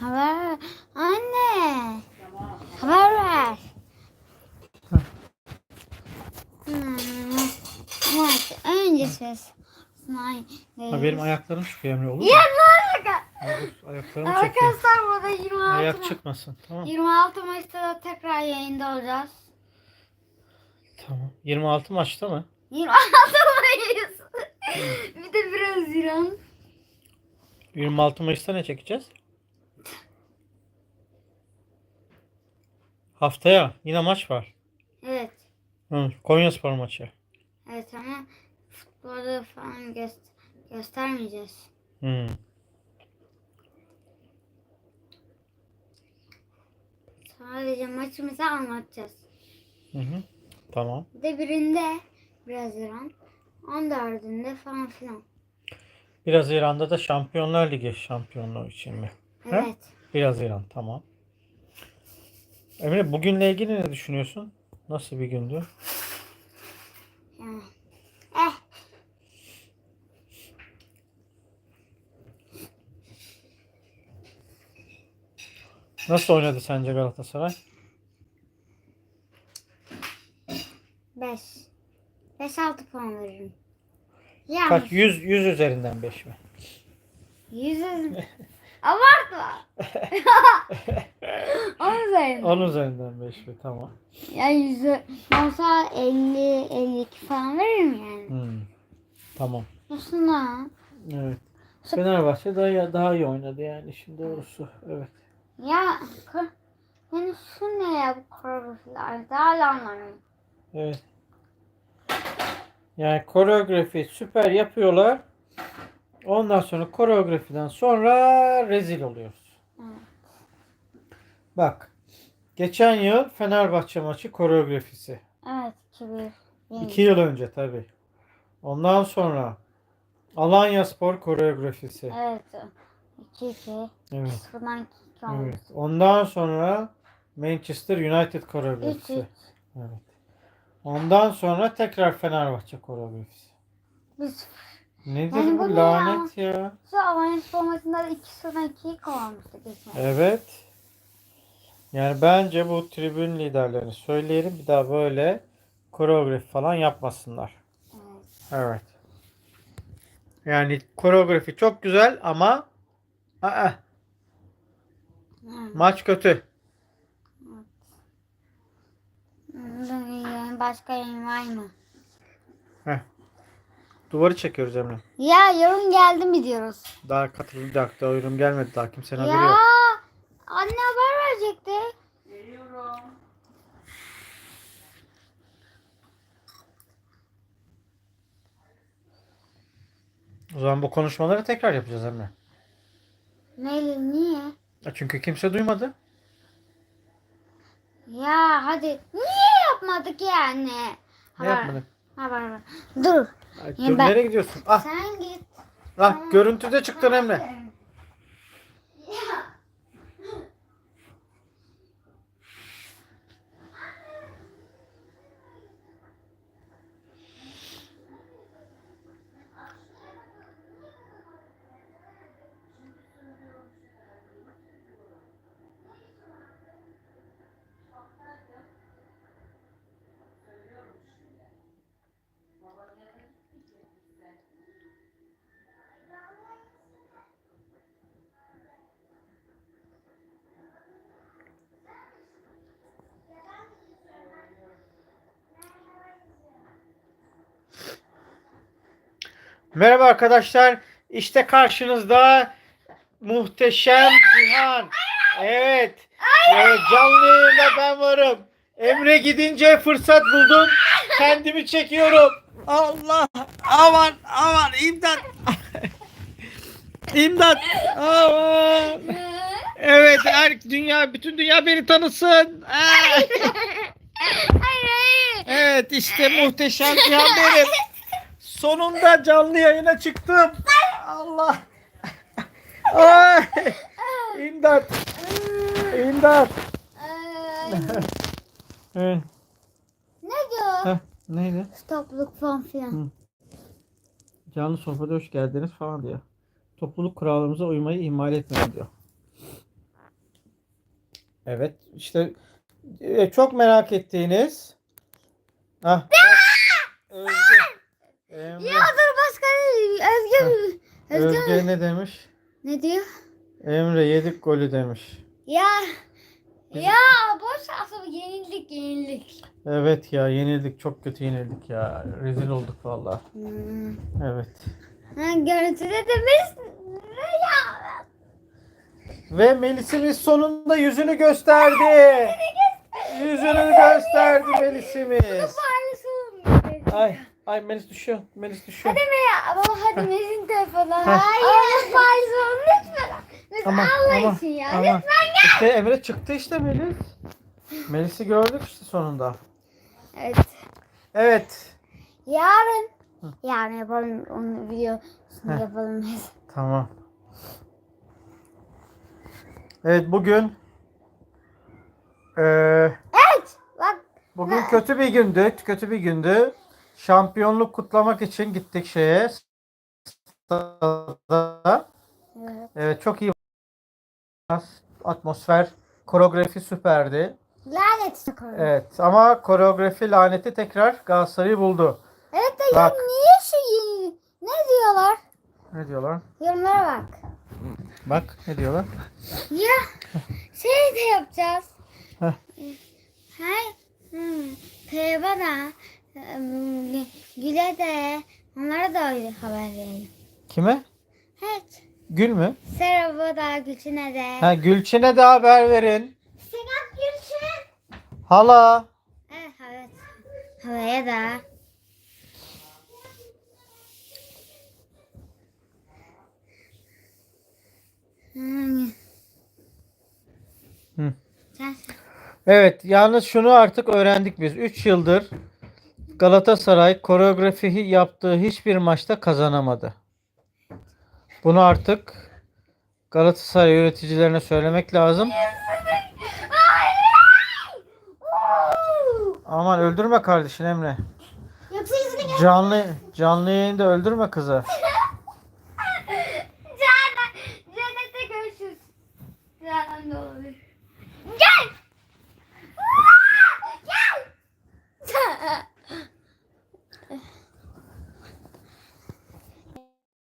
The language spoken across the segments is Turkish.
Haber. Anne. Haber ver. Evet, önce ses. Benim ayaklarım çıkıyor Emre olur mu? Ya ne alaka? Ayaklarım çekiyor. Arkadaşlar burada 26, Ayak Ma- çıkmasın. Tamam. 26 Mayıs'ta da tekrar yayında olacağız. Tamam. 26 maçta mı? 26 Mayıs. bir de biraz İran. 26 Mayıs'ta ne çekeceğiz? Haftaya yine maç var. Evet. Hı, Konyaspor maçı. Evet ama futbolu falan göster göstermeyeceğiz. Hı. Sadece maçımızı anlatacağız. Hı hı. Tamam. Bir de birinde biraz İran. 14'ünde falan filan. Biraz İran'da da Şampiyonlar Ligi şampiyonluğu için mi? Evet. Biraz İran tamam. Emre bugünle ilgili ne düşünüyorsun? Nasıl bir gündü? Eh. Nasıl oynadı sence Galatasaray? 5. 5-6 puan veririm. Yani Kaç? 100, 100 üzerinden 5 mi? 100 Abartma. 10 üzerinden. 10 üzerinden 5 mi? Tamam. Yani 100 olsa 50 52 falan veririm yani. Hmm. Tamam. Aslında Evet. Fenerbahçe daha daha iyi oynadı yani işin doğrusu. Evet. ya yani şu ne ya bu koreografiler daha anlamıyorum. Evet. Yani koreografi süper yapıyorlar. Ondan sonra koreografiden sonra rezil oluyoruz. Bak. Geçen yıl Fenerbahçe maçı koreografisi. Evet 2-1. Yenildik. İki yıl önce tabi. Ondan sonra Alanya Spor koreografisi. Evet. 2-2. Evet. Sıfırdan 2-2 evet. Ondan sonra Manchester United 3-3. koreografisi. Evet. Ondan sonra tekrar Fenerbahçe koreografisi. Biz Nedir Yani bu bu ne lanet ya? şu Alanya Spor maçında da 2 sıfırdan 2'yi kovalamıştık geçen. Evet. Yani bence bu tribün liderlerini söyleyelim bir daha böyle koreografi falan yapmasınlar. Evet. Yani koreografi çok güzel ama aa, Evet. maç kötü. Hmm, Başka yayın var mı? Duvarı çekiyoruz Emre. Ya yorum geldi mi diyoruz. Daha katılım bir dakika yorum gelmedi daha kimsenin haberi Ya yok. Anne haber verecekti. O zaman bu konuşmaları tekrar yapacağız Emre. Neyle niye? Çünkü kimse duymadı. Ya hadi niye yapmadık yani? Ne Haber, yapmadık? haber ver. Dur Ay, dur, ben- nereye gidiyorsun? Ah, sen git. ah görüntüde çıktın Emre. Ya. Merhaba arkadaşlar. İşte karşınızda muhteşem Cihan. Evet. Evet, canlı yayında ben varım. Emre gidince fırsat buldum. Kendimi çekiyorum. Allah. Aman aman imdat. imdat. Aman. Evet her dünya bütün dünya beni tanısın. Evet işte muhteşem Cihan benim. Sonunda canlı yayına çıktım. Allah. Ay. İmdat. İmdat. Evet. ne diyor? Heh, neydi? Stopluk falan filan. Canlı sohbete hoş geldiniz falan diyor. Topluluk kurallarımıza uymayı ihmal etmeyin diyor. Evet işte e, çok merak ettiğiniz. Ah. Özge. Emre, Ya dur başka Özge Özge, Özge ne demiş? ne diyor? Emre yedik golü demiş. Ya ya boş asıl yenildik yenildik. Evet ya yenildik çok kötü yenildik ya. Rezil olduk valla. Hmm. Evet. Ha, görüntüde de biz ya Ve Melis'imiz sonunda yüzünü gösterdi. Yüzünü gösterdi Melis'imiz. Ay ay Melis düşüyor. Melis düşüyor. Hadi be ya baba hadi Metin telefonu. Hayır. paylaşalım lütfen. Lütfen Ama Allah ama için ya. ama Lütfen. işte Emre çıktı işte Melis. Melis'i gördük işte sonunda. Evet. Evet. Yarın. Yarın yapalım onu videosunu Heh. yapalım biz. Tamam. Evet bugün eee, Evet. Bak bugün kötü bir gündü. Kötü bir gündü. Şampiyonluk kutlamak için gittik şeye. Evet. Evet çok iyi atmosfer, koreografi süperdi. Lanet. Evet. Evet ama koreografi laneti tekrar Galatasaray'ı buldu. de ya Bak. niye şey ne diyorlar? Ne diyorlar? Yorumlara bak. Bak ne diyorlar? Ya şey de yapacağız. Heh. Hay. Hmm. Peyva da hmm, Gül'e de onlara da öyle haber verelim. Kime? Evet. Gül mü? Serap'a da Gülçin'e de. Ha, Gülçin'e de haber verin. Serap Gülçin. Hala. Evet, evet. Havaya da. Hmm. Hı. Evet yalnız şunu artık öğrendik biz. 3 yıldır Galatasaray koreografi yaptığı hiçbir maçta kazanamadı. Bunu artık Galatasaray yöneticilerine söylemek lazım. Aman öldürme kardeşin Emre. Canlı canlı yayında öldürme kızı. Canan, cennette görüşürüz. Da olur. Gel.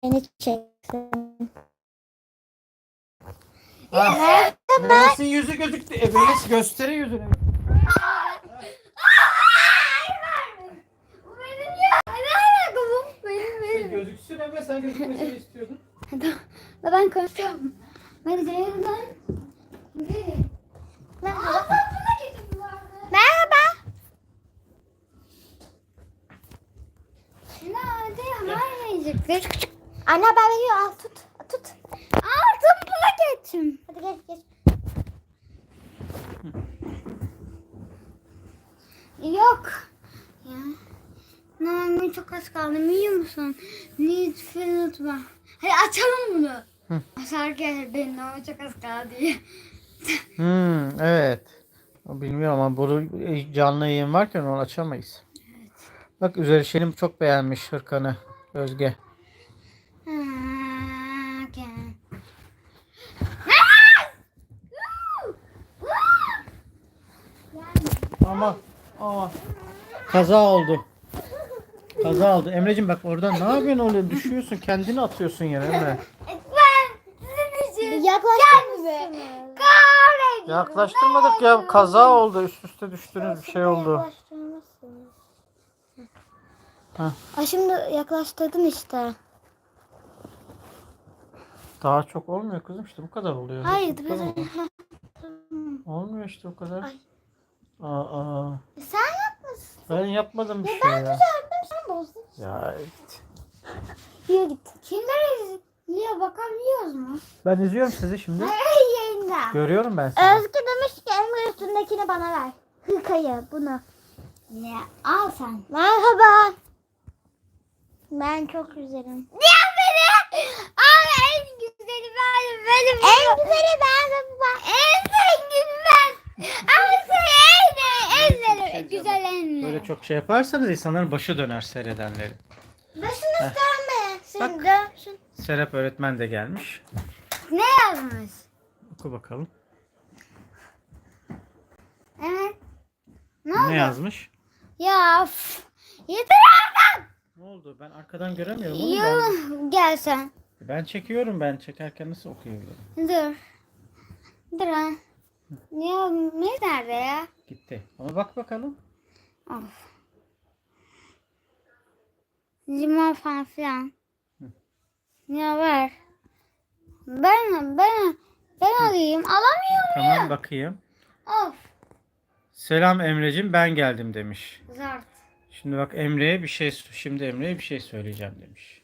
Beni çeksin. Ha, Melis'in yüzü gözüktü. E, Melis gösteri yüzünü. Benim. Gözüksün Emre sen gözükmesini istiyordun. Da ben konuşuyorum. Hadi Ceylan. Merhaba. Merhaba. Hadi haber verecektik. Anne haber veriyor. Al tut. Tut. Altın plaketim. Hadi geç geç. Yok. Ya. Normal çok az kaldı biliyor musun? Lütfen unutma. Hadi açalım bunu. Açarken benim normal çok az kaldı diye. Hmm, evet. Bilmiyorum ama bu canlı yayın varken onu açamayız. Bak üzeri şenim çok beğenmiş hırkanı Özge. Ha, okey. Ama ama kaza oldu. Kaza oldu. Emre'cim bak oradan ne yapıyorsun öyle düşüyorsun kendini atıyorsun yere Emre. Ben sizin için. Kahretsin. Yaklaştırmadık ya kaza oldu üst üste düştünüz bir şey oldu. Ha. Ay şimdi yaklaştırdın işte. Daha çok olmuyor kızım işte bu kadar oluyor. Hayır Bu kadar. Olmuyor işte o kadar. Ay. Aa, Sen yapmışsın. ben yapmadım bir Ya şey ben ya. düzelttim sen bozdun. Ya evet. Yürü git. Kimler izliyor bakabiliyoruz mu? Ben izliyorum sizi şimdi. Hayır yayında. Görüyorum ben sizi. Özgü demiş ki Emre üstündekini bana ver. Hırkayı bunu. Ne? Al sen. Merhaba. Ben çok güzelim. Niye beni? Al en güzeli ben. Benim. En güzeli ben. En zengin ben. Ama sen en, en, en güzel en. Böyle çok şey yaparsanız insanların başı döner seyredenlerin. Başını ben. Sen dönsün. Serap öğretmen de gelmiş. Ne yazmış? Oku bakalım. Evet. Ne Ne oldu? yazmış? Ya üf, yeter artık. Ne oldu? Ben arkadan göremiyorum oğlum. Ben, gel sen. ben çekiyorum ben. Çekerken nasıl okuyabilirim? Dur. Dur ha. Ya ne nerede ya? Gitti. Ama bak bakalım. Of. Limon falan filan. Ya ver. Ben ben ben alayım. Alamıyorum. Tamam bakayım. Of. Selam Emre'cim ben geldim demiş. Zart. Şimdi bak Emre'ye bir şey şimdi Emre'ye bir şey söyleyeceğim demiş.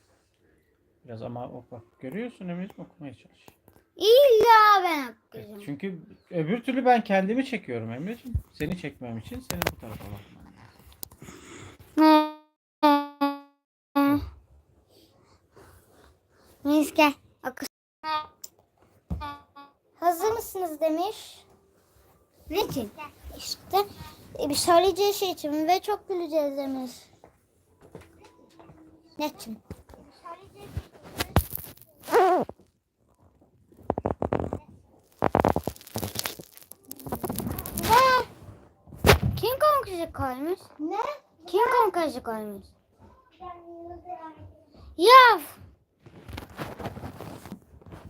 Biraz ama o bak görüyorsun Emre'cim okumaya çalış. İlla ben okuyacağım. Çünkü öbür türlü ben kendimi çekiyorum Emre'cim. Seni çekmem için senin bu tarafa bakman Neyse gel. Hazır mısınız demiş. Ne? İşte e, bir söyleyeceği şey için ve çok güleceğiz demiş. Ne için? Kim konkursу koymuş? Ne? Kim konkursу koymuş? Ya.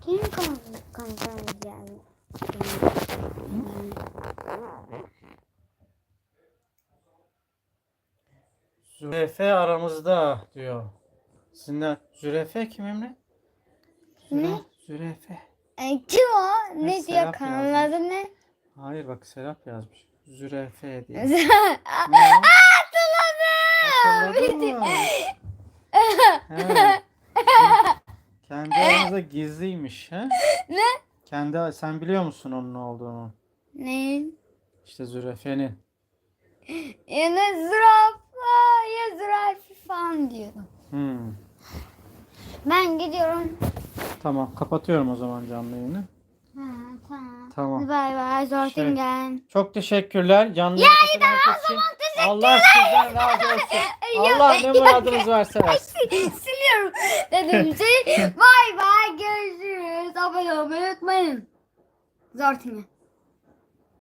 Kim koymuş yani? Zürefe aramızda diyor. Sizinle Zürefe kim Emre? Ne? Zürefe. E, kim o? Ne Evet, diyor kanalın adı ne? Hayır bak Serap yazmış. Zürefe diye. Hatırladım. Hatırladın mı? He. Kendi aranızda gizliymiş. He? Ne? Kendi sen biliyor musun onun ne olduğunu? Ne? İşte zürefenin. Ya ne zürafa ya zürafi falan diyorum. Hmm. Ben gidiyorum. Tamam kapatıyorum o zaman canlı yayını. Ha, tamam. Tamam. Bay bay Zortingen. Çok teşekkürler canlı yayına katılan herkes için. Allah sizden razı olsun. Allah ne muradınız varsa versin. Siliyorum dedim şey. Bay bay görüşürüz. Abone olmayı unutmayın. Zortingen.